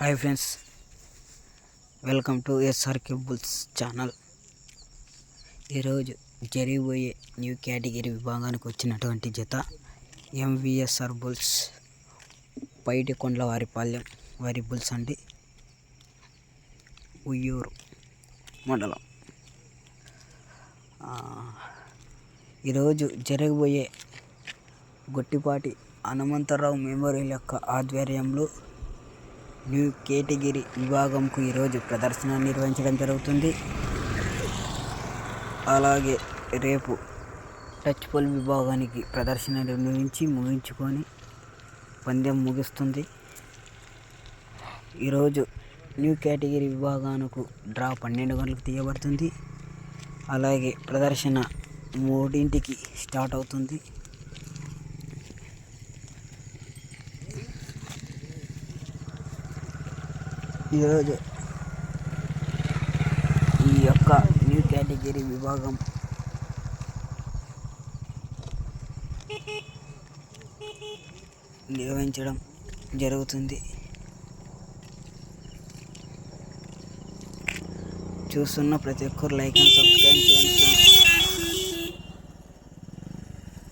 Hi friends welcome to SR cables channel. ఈరోజు జరిగిపోయే new category విభాగానికి వచ్చినటువంటి జత ఎంవిఎస్ఆర్ బుల్స్ పైటి కొండల వారిపాలెం వారి బుల్స్ అండి. ఉయ్యూరు మండలం. ఈరోజు జరగబోయే గొట్టిపాటి హనుమంతరావు మెమోరియల్ యొక్క ఆధ్వర్యంలో న్యూ కేటగిరీ విభాగంకు ఈరోజు ప్రదర్శన నిర్వహించడం జరుగుతుంది. అలాగే రేపు టచ్ పోల్ విభాగానికి ప్రదర్శన నిర్వహించి ముగించుకొని పందెం ముగుస్తుంది. ఈరోజు న్యూ కేటగిరీ విభాగానికి డ్రా పన్నెండు గంటలకు తీయబడుతుంది. అలాగే ప్రదర్శన మూడింటికి స్టార్ట్ అవుతుంది. ఈరోజు ఈ యొక్క న్యూ కేటగిరీ విభాగం నిర్వహించడం జరుగుతుంది. చూస్తున్న ప్రతి ఒక్కరు లైక్ అండ్ సబ్స్క్రైబ్ చేయండి.